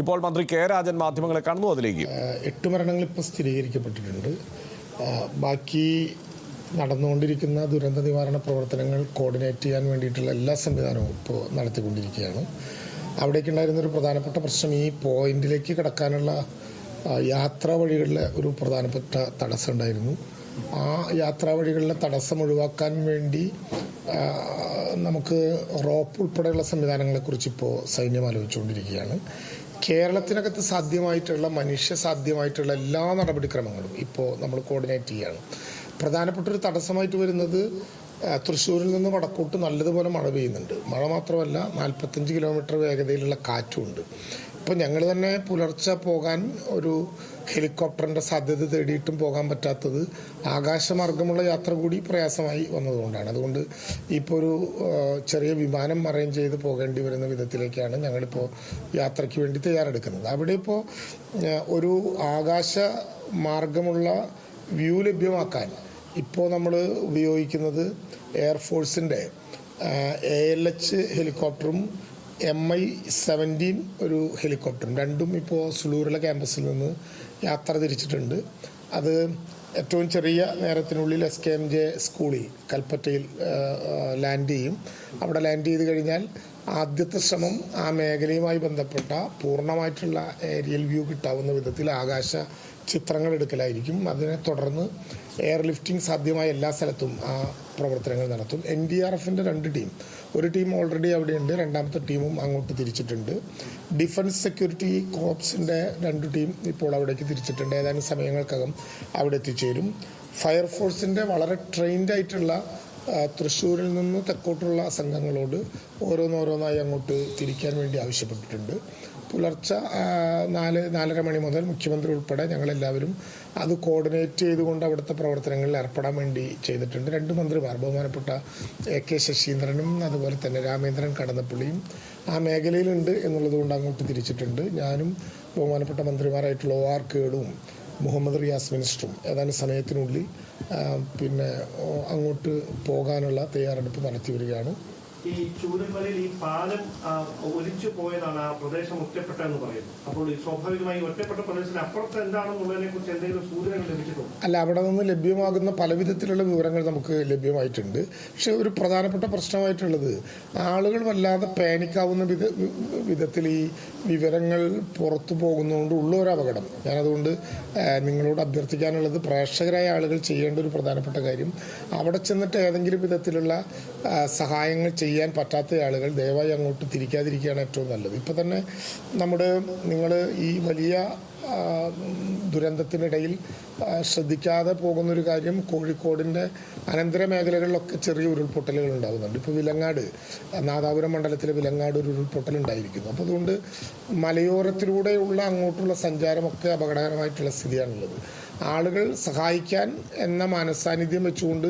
ഇപ്പോൾ മന്ത്രി കെ രാജൻ മാധ്യമങ്ങളെ കാണുന്നു. അതിലേക്ക്. എട്ട് മരണങ്ങൾ ഇപ്പോൾ സ്ഥിരീകരിക്കപ്പെട്ടിട്ടുണ്ട്. ബാക്കി നടന്നുകൊണ്ടിരിക്കുന്ന ദുരന്ത നിവാരണ പ്രവർത്തനങ്ങൾ കോർഡിനേറ്റ് ചെയ്യാൻ വേണ്ടിയിട്ടുള്ള എല്ലാ സംവിധാനവും ഇപ്പോൾ നടത്തിക്കൊണ്ടിരിക്കുകയാണ്. അവിടേക്കുണ്ടായിരുന്ന ഒരു പ്രധാനപ്പെട്ട പ്രശ്നം ഈ പോയിന്റിലേക്ക് കടക്കാനുള്ള യാത്രാ വഴികളിലെ ഒരു പ്രധാനപ്പെട്ട തടസ്സം ഉണ്ടായിരുന്നു. ആ യാത്രാ വഴികളിലെ തടസ്സം ഒഴിവാക്കാൻ വേണ്ടി നമുക്ക് റോപ്പ് ഉൾപ്പെടെയുള്ള സംവിധാനങ്ങളെക്കുറിച്ച് ഇപ്പോൾ സൈന്യം ആലോചിച്ചുകൊണ്ടിരിക്കുകയാണ്. കേരളത്തിനകത്ത് സാധ്യമായിട്ടുള്ള മനുഷ്യ സാധ്യമായിട്ടുള്ള എല്ലാ നടപടിക്രമങ്ങളും ഇപ്പോൾ നമ്മൾ കോർഡിനേറ്റ് ചെയ്യുകയാണ് പ്രധാനപ്പെട്ട ഒരു തടസ്സമായിട്ട് വരുന്നത് തൃശ്ശൂരിൽ നിന്ന് വടക്കോട്ട് നല്ലതുപോലെ മഴ പെയ്യുന്നുണ്ട്. മഴ മാത്രമല്ല നാൽപ്പത്തഞ്ച് കിലോമീറ്റർ വേഗതയിലുള്ള കാറ്റുമുണ്ട്. ഇപ്പോൾ ഞങ്ങൾ തന്നെ പുലർച്ചെ പോകാൻ ഒരു ഹെലികോപ്റ്ററിന്റെ സാധ്യത തേടിയിട്ടും പോകാൻ പറ്റാത്തത് ആകാശമാർഗമുള്ള യാത്ര കൂടി പ്രയാസമായി വന്നതുകൊണ്ടാണ്. അതുകൊണ്ട് ഇപ്പോൾ ഒരു ചെറിയ വിമാനം അറേഞ്ച് ചെയ്ത് പോകേണ്ടി വരുന്ന വിധത്തിലേക്കാണ് ഞങ്ങളിപ്പോൾ യാത്രയ്ക്ക് വേണ്ടി തയ്യാറെടുക്കുന്നത്. അവിടെ ഇപ്പോൾ ഒരു ആകാശ മാർഗമുള്ള വ്യൂ ലഭ്യമാക്കാൻ ഇപ്പോൾ നമ്മൾ ഉപയോഗിക്കുന്നത് എയർഫോഴ്സിന്റെ എ എൽ എച്ച് ഹെലികോപ്റ്ററും എം ഐ സെവന്റീൻ ഒരു ഹെലികോപ്റ്ററും. രണ്ടും ഇപ്പോൾ സുളൂരിലെ ക്യാമ്പസിൽ നിന്ന് യാത്ര തിരിച്ചിട്ടുണ്ട്. അത് ഏറ്റവും ചെറിയ നേരത്തിനുള്ളിൽ എസ് കെ എം ജെ സ്കൂളിൽ കൽപ്പറ്റയിൽ ലാൻഡ് ചെയ്യും. അവിടെ ലാൻഡ് ചെയ്ത് കഴിഞ്ഞാൽ ആദ്യത്തെ ശ്രമം ആ മേഖലയുമായി ബന്ധപ്പെട്ട പൂർണമായിട്ടുള്ള ഏരിയൽ വ്യൂ കിട്ടാവുന്ന വിധത്തിൽ ആകാശ ചിത്രങ്ങൾ എടുക്കലായിരിക്കും. അതിനെ തുടർന്ന് എയർ ലിഫ്റ്റിംഗ് സാധ്യമായ എല്ലാ സ്ഥലത്തും ആ പ്രവർത്തനങ്ങൾ നടത്തും. എൻ ഡി ആർ എഫിന്റെ രണ്ട് ടീം. ഒരു ടീം ഓൾറെഡി അവിടെയുണ്ട് രണ്ടാമത്തെ ടീമും അങ്ങോട്ട് തിരിച്ചിട്ടുണ്ട്. ഡിഫൻസ് സെക്യൂരിറ്റി കോപ്സിന്റെ രണ്ട് ടീം ഇപ്പോൾ അവിടേക്ക് തിരിച്ചിട്ടുണ്ട്. ഏതാനും സമയങ്ങൾക്കകം അവിടെ എത്തിച്ചേരും. ഫയർഫോഴ്സിന്റെ വളരെ ട്രെയിൻഡ് ആയിട്ടുള്ള തൃശ്ശൂരിൽ നിന്ന് തെക്കോട്ടുള്ള സംഘങ്ങളോട് ഓരോന്നോരോന്നായി അങ്ങോട്ട് തിരിക്കാൻ വേണ്ടി ആവശ്യപ്പെട്ടിട്ടുണ്ട്. പുലർച്ചെ നാല് നാലര മണി മുതൽ മുഖ്യമന്ത്രി ഉൾപ്പെടെ ഞങ്ങളെല്ലാവരും അത് കോർഡിനേറ്റ് ചെയ്തുകൊണ്ട് അവിടുത്തെ പ്രവർത്തനങ്ങളിൽ ഏർപ്പെടാൻ വേണ്ടി ചെയ്തിട്ടുണ്ട്. രണ്ട് മന്ത്രിമാർ ബഹുമാനപ്പെട്ട എ കെ ശശീന്ദ്രനും അതുപോലെ തന്നെ രാമേന്ദ്രൻ കടന്നപ്പള്ളിയും ആ മേഖലയിലുണ്ട് എന്നുള്ളത് കൊണ്ട് അങ്ങോട്ട് തിരിച്ചിട്ടുണ്ട്. ഞാനും ബഹുമാനപ്പെട്ട മന്ത്രിമാരായിട്ടുള്ള ഒ ആർ കേളും മുഹമ്മദ് റിയാസ് മിനിസ്റ്ററും ഏതാനും സമയത്തിനുള്ളിൽ പിന്നെ അങ്ങോട്ട് പോകാനുള്ള തയ്യാറെടുപ്പ് നടത്തി വരികയാണ്. ഈ ചൂരൽമലയിൽ ഈ പാലം ഒലിച്ചു പോയതാണ് ആ പ്രദേശം ഒറ്റപ്പെട്ടെന്ന് പറയുന്നത്. അപ്പോൾ ഈ സ്വാഭാവികമായി ഒറ്റപ്പെട്ട പ്രദേശത്തിന് അപ്പുറത്ത് എന്താണെന്നുള്ളതിനെ കുറിച്ച് എന്തെങ്കിലും സൂചനകൾ ലഭിച്ചിട്ടുണ്ടോ? അല്ല അവിടെ നിന്ന് ലഭ്യമാകുന്ന പല വിധത്തിലുള്ള വിവരങ്ങൾ നമുക്ക് ലഭ്യമായിട്ടുണ്ട്. പക്ഷെ ഒരു പ്രധാനപ്പെട്ട പ്രശ്നമായിട്ടുള്ളത് ആളുകൾ വല്ലാതെ പാനിക്കാവുന്ന വിധ വിധത്തിൽ ഈ വിവരങ്ങൾ പുറത്തു പോകുന്നതുകൊണ്ട് ഉള്ള ഒരു അപകടം. ഞാനതുകൊണ്ട് നിങ്ങളോട് അഭ്യർത്ഥിക്കാനുള്ളത് പ്രേക്ഷകരായ ആളുകൾ ചെയ്യേണ്ട ഒരു പ്രധാനപ്പെട്ട കാര്യം അവിടെ ചെന്നിട്ട് ഏതെങ്കിലും വിധത്തിലുള്ള സഹായങ്ങൾ സഹായങ്ങൾ ചെയ്യാൻ പറ്റാത്ത ആളുകൾ ദയവായി അങ്ങോട്ട് തിരിക്കാതിരിക്കുകയാണ് ഏറ്റവും നല്ലത്. ഇപ്പം തന്നെ നമ്മുടെ നിങ്ങൾ ഈ വലിയ ദുരന്തത്തിനിടയിൽ ശ്രദ്ധിക്കാതെ പോകുന്നൊരു കാര്യം കോഴിക്കോടിന്റെ അനന്തര മേഖലകളിലൊക്കെ ചെറിയ ഉരുൾപൊട്ടലുകൾ ഉണ്ടാകുന്നുണ്ട്. ഇപ്പോൾ വിലങ്ങാട് നാദാപുരം മണ്ഡലത്തിലെ വിലങ്ങാട് ഒരു ഉരുൾപൊട്ടൽ ഉണ്ടായിരിക്കുന്നു. അപ്പോൾ അതുകൊണ്ട് മലയോരത്തിലൂടെയുള്ള അങ്ങോട്ടുള്ള സഞ്ചാരമൊക്കെ അപകടകരമായിട്ടുള്ള സ്ഥിതിയാണുള്ളത്. ആളുകൾ സഹായിക്കാൻ എന്ന മനസാന്നിധ്യം വെച്ചുകൊണ്ട്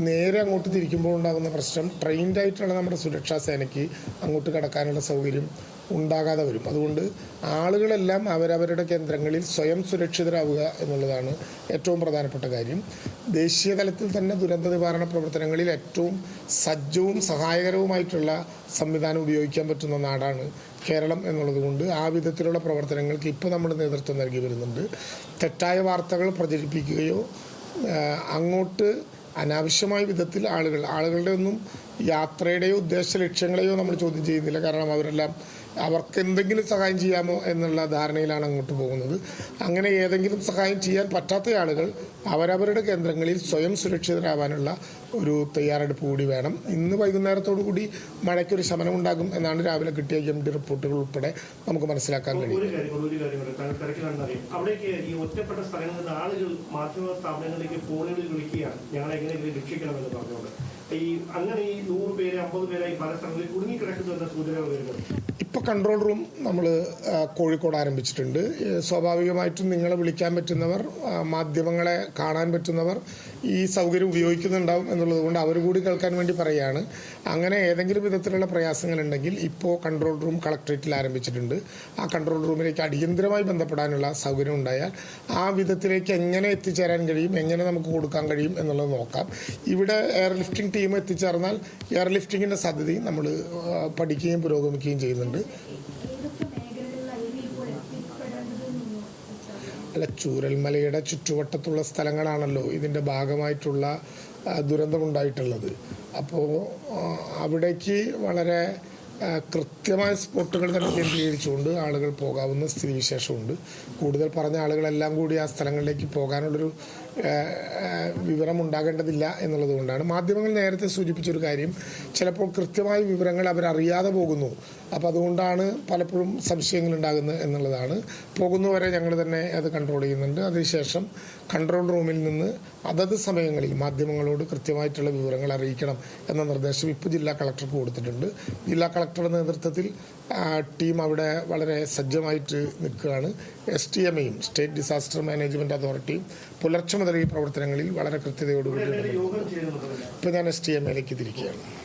നേരെ അങ്ങോട്ട് തിരിക്കുമ്പോൾ ഉണ്ടാകുന്ന പ്രശ്നം ട്രെയിൻഡ് ആയിട്ടുള്ള നമ്മുടെ സുരക്ഷാ സേനയ്ക്ക് അങ്ങോട്ട് കടക്കാനുള്ള സൗകര്യം ഉണ്ടാകാതെ വരും. അതുകൊണ്ട് ആളുകളെല്ലാം അവരവരുടെ കേന്ദ്രങ്ങളിൽ സ്വയം സുരക്ഷിതരാവുക എന്നുള്ളതാണ് ഏറ്റവും പ്രധാനപ്പെട്ട കാര്യം. ദേശീയ തലത്തിൽ തന്നെ ദുരന്ത നിവാരണ പ്രവർത്തനങ്ങളിൽ ഏറ്റവും സജ്ജവും സഹായകരവുമായിട്ടുള്ള സംവിധാനം ഉപയോഗിക്കാൻ പറ്റുന്ന നാടാണ് കേരളം എന്നുള്ളതുകൊണ്ട് ആ വിധത്തിലുള്ള പ്രവർത്തനങ്ങൾക്ക് ഇപ്പോൾ നമ്മൾ നേതൃത്വം നൽകി വരുന്നുണ്ട്. തെറ്റായ വാർത്തകൾ പ്രചരിപ്പിക്കുകയോ അങ്ങോട്ട് അനാവശ്യമായ വിധത്തിൽ ആളുകൾ ആളുകളുടെ ഒന്നും യാത്രയുടെയോ ഉദ്ദേശ ലക്ഷ്യങ്ങളെയോ നമ്മൾ ചോദ്യം ചെയ്യുന്നില്ല. കാരണം അവരെല്ലാം അവർക്ക് എന്തെങ്കിലും സഹായം ചെയ്യാമോ എന്നുള്ള ധാരണയിലാണ് അങ്ങോട്ട് പോകുന്നത്. അങ്ങനെ ഏതെങ്കിലും സഹായം ചെയ്യാൻ പറ്റാത്ത ആളുകൾ അവരവരുടെ കേന്ദ്രങ്ങളിൽ സ്വയം സുരക്ഷിതരാവാനുള്ള ഒരു തയ്യാറെടുപ്പ് കൂടി വേണം. ഇന്ന് വൈകുന്നേരത്തോടു കൂടി മഴയ്ക്കൊരു ശമനം ഉണ്ടാകും എന്നാണ് രാവിലെ കിട്ടിയ എം ഡി റിപ്പോർട്ടുകൾ ഉൾപ്പെടെ നമുക്ക് മനസ്സിലാക്കാൻ കഴിയും അവിടേക്ക് ഈ ഒറ്റപ്പെട്ട സ്ഥലങ്ങളിൽ നിന്ന് ആളുകൾ മാധ്യമ സ്ഥാപനങ്ങളിലേക്ക് ഫോണുകളിൽ വിളിക്കുകയാണ്. രക്ഷിക്കണമെന്ന് പറഞ്ഞുകൊണ്ട്. ഈ അങ്ങനെ ഈ നൂറ് എന്ന ഇപ്പോൾ കൺട്രോൾ റൂം നമ്മൾ കോഴിക്കോട് ആരംഭിച്ചിട്ടുണ്ട്. സ്വാഭാവികമായിട്ടും നിങ്ങളെ വിളിക്കാൻ പറ്റുന്നവർ മാധ്യമങ്ങളെ കാണാൻ പറ്റുന്നവർ ഈ സൗകര്യം ഉപയോഗിക്കുന്നുണ്ടാവും എന്നുള്ളത് കൊണ്ട് അവർ കൂടി കേൾക്കാൻ വേണ്ടി പറയുകയാണ്. അങ്ങനെ ഏതെങ്കിലും വിധത്തിലുള്ള പ്രയാസങ്ങളുണ്ടെങ്കിൽ ഇപ്പോൾ കൺട്രോൾ റൂം കളക്ട്രേറ്റിൽ ആരംഭിച്ചിട്ടുണ്ട്. ആ കൺട്രോൾ റൂമിലേക്ക് അടിയന്തരമായി ബന്ധപ്പെടാനുള്ള സൗകര്യം ഉണ്ടായാൽ ആ വിധത്തിലേക്ക് എങ്ങനെ എത്തിച്ചേരാൻ കഴിയും എങ്ങനെ നമുക്ക് കൊടുക്കാൻ കഴിയും എന്നുള്ളത് നോക്കാം. ഇവിടെ എയർ ലിഫ്റ്റിംഗ് ടീം എത്തിച്ചേർന്നാൽ എയർ ലിഫ്റ്റിങ്ങിന്റെ സാധ്യതയും നമ്മൾ പഠിക്കുകയും പുരോഗമിക്കുകയും ചെയ്യുന്നുണ്ട്. അല്ല ചൂരൽമലയുടെ ചുറ്റുവട്ടത്തുള്ള സ്ഥലങ്ങളാണല്ലോ ഇതിന്റെ ഭാഗമായിട്ടുള്ള ദുരന്തമുണ്ടായിട്ടുള്ളത്. അപ്പോൾ അവിടേക്ക് വളരെ കൃത്യമായ സ്പോട്ടുകൾ തന്നെ കേന്ദ്രീകരിച്ചുകൊണ്ട് ആളുകൾ പോകാവുന്ന സ്ഥിതിവിശേഷമുണ്ട്. കൂടുതൽ പറഞ്ഞ ആളുകളെല്ലാം കൂടി ആ സ്ഥലങ്ങളിലേക്ക് പോകാനുള്ളൊരു വിവരം ഉണ്ടാകേണ്ടതില്ല എന്നുള്ളത് കൊണ്ടാണ് മാധ്യമങ്ങൾ നേരത്തെ സൂചിപ്പിച്ചൊരു കാര്യം ചിലപ്പോൾ കൃത്യമായ വിവരങ്ങൾ അവരറിയാതെ പോകുന്നു. അപ്പോൾ അതുകൊണ്ടാണ് പലപ്പോഴും സംശയങ്ങൾ ഉണ്ടാകുന്നത് എന്നുള്ളതാണ്. പോകുന്നവരെ ഞങ്ങൾ തന്നെ അത് കൺട്രോൾ ചെയ്യുന്നുണ്ട്. അതിനുശേഷം കൺട്രോൾ റൂമിൽ നിന്ന് അതത് സമയങ്ങളിൽ മാധ്യമങ്ങളോട് കൃത്യമായിട്ടുള്ള വിവരങ്ങൾ അറിയിക്കണം എന്ന നിർദ്ദേശം ഇപ്പോൾ ജില്ലാ കളക്ടർക്ക് കൊടുത്തിട്ടുണ്ട്. ജില്ലാ കളക്ടറുടെ നേതൃത്വത്തിൽ ടീം അവിടെ വളരെ സജ്ജമായിട്ട് നിൽക്കുകയാണ്. എസ് ടി എം എയും സ്റ്റേറ്റ് ഡിസാസ്റ്റർ മാനേജ്മെന്റ് അതോറിറ്റിയും പുലർച്ചെ മുതൽ ഈ പ്രവർത്തനങ്ങളിൽ വളരെ കൃത്യതയോടുകൂടി ഇപ്പോൾ ഞാൻ എസ് ടി എം എയിലേക്ക് തിരിക്കുകയാണ്.